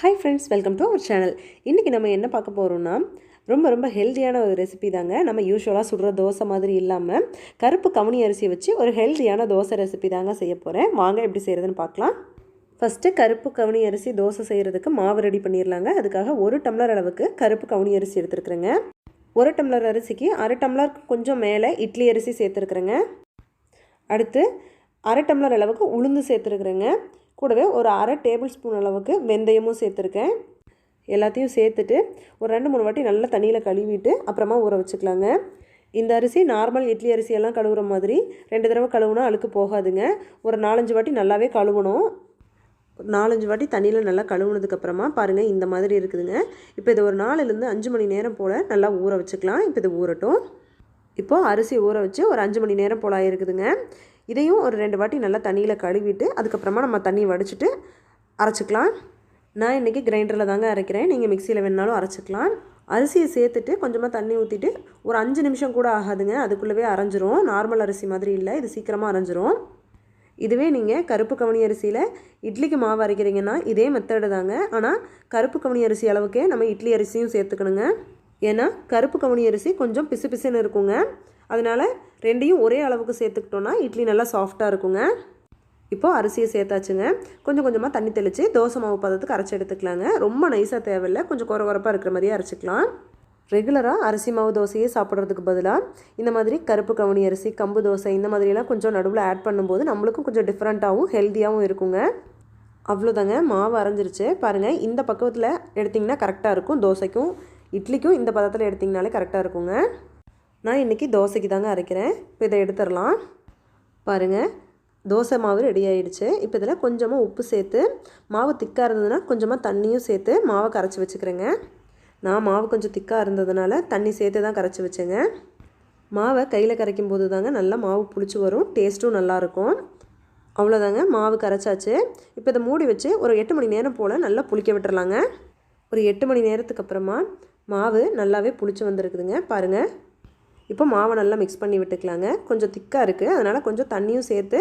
Hi friends welcome to our channel இன்றைக்கி நம்ம என்ன பார்க்க போகிறோம்னா ரொம்ப ரொம்ப ஹெல்த்தியான ஒரு ரெசிபி தாங்க. நம்ம யூஸ்வலாக சுடுற தோசை மாதிரி இல்லாமல் கருப்பு கவுனி அரிசியை வச்சு ஒரு ஹெல்த்தியான தோசை ரெசிபி தாங்க செய்ய போகிறேன் வாங்க எப்படி செய்கிறதுன்னு பார்க்கலாம். ஃபஸ்ட்டு கருப்பு கவுனி அரிசி தோசை செய்கிறதுக்கு மாவு ரெடி பண்ணிடலாங்க. அதுக்காக ஒரு டம்ளர் அளவுக்கு கருப்பு கவுனி அரிசி எடுத்துருக்குறேங்க. ஒரு டம்ளர் அரிசிக்கு அரை டம்ளர் கொஞ்சம் மேலே இட்லி அரிசி சேர்த்துருக்குறேங்க. அடுத்து அரை டம்ளர் அளவுக்கு உளுந்து சேர்த்துருக்குறேங்க. கூடவே ஒரு அரை டேபிள் ஸ்பூன் அளவுக்கு வெந்தயமும் சேர்த்துருக்கேன். எல்லாத்தையும் சேர்த்துட்டு ஒரு ரெண்டு மூணு வாட்டி நல்லா தண்ணியில் கழுவிட்டு அப்புறமா ஊற வச்சுக்கலாங்க. இந்த அரிசி நார்மல் இட்லி அரிசியெல்லாம் கழுவுற மாதிரி ரெண்டு தடவை கழுவுனா அழுக்கு போகாதுங்க. ஒரு நாலஞ்சு வாட்டி நல்லாவே கழுவணும். நாலஞ்சு வாட்டி தண்ணியில் நல்லா கழுவுனதுக்கப்புறமா பாருங்கள் இந்த மாதிரி இருக்குதுங்க. இப்போ இது ஒரு நாலுலேருந்து அஞ்சு மணி நேரம் போல் நல்லா ஊற வச்சுக்கலாம். இப்போ இது ஊறட்டும். இப்போது அரிசி ஊற வச்சு ஒரு அஞ்சு மணி நேரம் போல் ஆயிருக்குதுங்க. இதையும் ஒரு ரெண்டு வாட்டி நல்லா தண்ணியில் கழுவிட்டு அதுக்கப்புறமா நம்ம தண்ணி வடிச்சிட்டு அரைச்சிக்கலாம். நான் இன்றைக்கி கிரைண்டரில் தாங்க அரைக்கிறேன். நீங்கள் மிக்சியில் வேணாலும் அரைச்சிக்கலாம். அரிசியை சேர்த்துட்டு கொஞ்சமாக தண்ணி ஊற்றிட்டு ஒரு அஞ்சு நிமிஷம் கூட ஆகாதுங்க. அதுக்குள்ளவே அரைஞ்சிரும். நார்மல் அரிசி மாதிரி இல்லை. இது சீக்கிரமாக அரைஞ்சிரும். இதுவே நீங்கள் கருப்பு கவனி அரிசியில் இட்லிக்கு மாவு அரைக்கிறீங்கன்னா இதே மெத்தடு தாங்க. ஆனால் கருப்பு கவனி அரிசி அளவுக்கே நம்ம இட்லி அரிசியும் சேர்த்துக்கணுங்க. ஏன்னா கருப்பு கவுனி அரிசி கொஞ்சம் பிசு பிசுன்னு இருக்குங்க. அதனால் ரெண்டையும் ஒரே அளவுக்கு சேர்த்துக்கிட்டோன்னா இட்லி நல்லா சாஃப்டாக இருக்குங்க. இப்போது அரிசியை சேர்த்தாச்சுங்க. கொஞ்சம் கொஞ்சமாக தண்ணி தெளித்து தோசை மாவு பதத்துக்கு அரைச்சி எடுத்துக்கலாங்க. ரொம்ப நைஸாக தேவையில்லை. கொஞ்சம் குறை குறப்பாக இருக்கிற மாதிரியே அரைச்சிக்கலாம். ரெகுலராக அரிசி மாவு தோசையே சாப்பிட்றதுக்கு பதிலாக இந்த மாதிரி கருப்பு கவுனி அரிசி கம்பு தோசை இந்த மாதிரியெல்லாம் கொஞ்சம் நடுவில் ஆட் பண்ணும்போது நம்மளுக்கும் கொஞ்சம் டிஃப்ரெண்ட்டாகவும் ஹெல்த்தியாகவும் இருக்குங்க. அவ்வளோதாங்க மாவு அரைஞ்சிருச்சு. பாருங்கள் இந்த பக்கத்தில் எடுத்திங்கன்னா கரெக்டாக இருக்கும். தோசைக்கும் இட்லிக்கும் இந்த பதத்தில் எடுத்திங்கனாலே கரெக்டாக இருக்குங்க. நான் இன்றைக்கி தோசைக்கு தாங்க அரைக்கிறேன். இப்போ இதை எடுத்துடலாம். பாருங்கள் தோசை மாவு ரெடி ஆகிடுச்சு இப்போ இதில் கொஞ்சமாக உப்பு சேர்த்து மாவு திக்காக இருந்ததுன்னா கொஞ்சமாக தண்ணியும் சேர்த்து மாவை கரைச்சி வச்சுக்கிறேங்க. நான் மாவு கொஞ்சம் திக்காக இருந்ததுனால தண்ணி சேர்த்து தான் கரைச்சி வச்சேங்க. மாவை கையில் கரைக்கும் போது தாங்க நல்லா மாவு புளிச்சு வரும். டேஸ்ட்டும் நல்லாயிருக்கும் அவ்வளோதாங்க மாவு கரைச்சாச்சு. இப்போ இதை மூடி வச்சு ஒரு எட்டு மணி நேரம் போல் நல்லா புளிக்க விட்டுறலாங்க. ஒரு எட்டு மணி நேரத்துக்கு அப்புறமா மாவு நல்லாவே புளிச்சு வந்திருக்குதுங்க. பாருங்கள் இப்போ மாவை நல்லா மிக்ஸ் பண்ணி விட்டுக்கலாங்க. கொஞ்சம் திக்காக இருக்குது அதனால் கொஞ்சம் தண்ணியும் சேர்த்து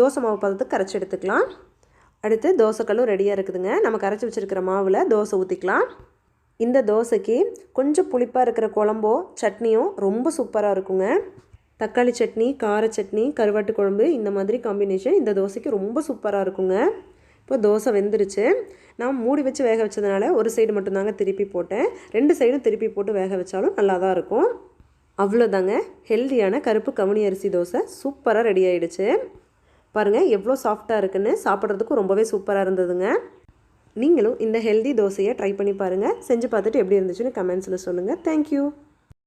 தோசை மாவு பதத்துக்கு கரைச்சி எடுத்துக்கலாம். அடுத்து தோசைக்கல்லும் ரெடியாக இருக்குதுங்க. நம்ம கரைச்சி வச்சுருக்கிற மாவில் தோசை ஊற்றிக்கலாம் இந்த தோசைக்கு கொஞ்சம் புளிப்பாக இருக்கிற குழம்போ சட்னியும் ரொம்ப சூப்பராக இருக்குங்க. தக்காளி சட்னி கார சட்னி கருவாட்டு குழம்பு இந்த மாதிரி காம்பினேஷன் இந்த தோசைக்கு ரொம்ப சூப்பராக இருக்குங்க. இப்போ தோசை வெந்துருச்சு. நான் மூடி வச்சு வேக வச்சதுனால ஒரு சைடு மட்டும்தாங்க திருப்பி போட்டேன். ரெண்டு சைடும் திருப்பி போட்டு வேக வச்சாலும் நல்லா தான் இருக்கும். அவ்வளோதாங்க ஹெல்தியான கருப்பு கவுனி அரிசி தோசை சூப்பராக ரெடி ஆகிடுச்சு பாருங்கள் எவ்வளோ சாஃப்டாக இருக்குன்னு. சாப்பிட்றதுக்கும் ரொம்பவே சூப்பராக இருந்ததுங்க. நீங்களும் இந்த ஹெல்தி தோசையை ட்ரை பண்ணி பாருங்கள் செஞ்சு பார்த்துட்டு எப்படி இருந்துச்சுன்னு கமெண்ட்ஸில் சொல்லுங்கள் தேங்க்யூ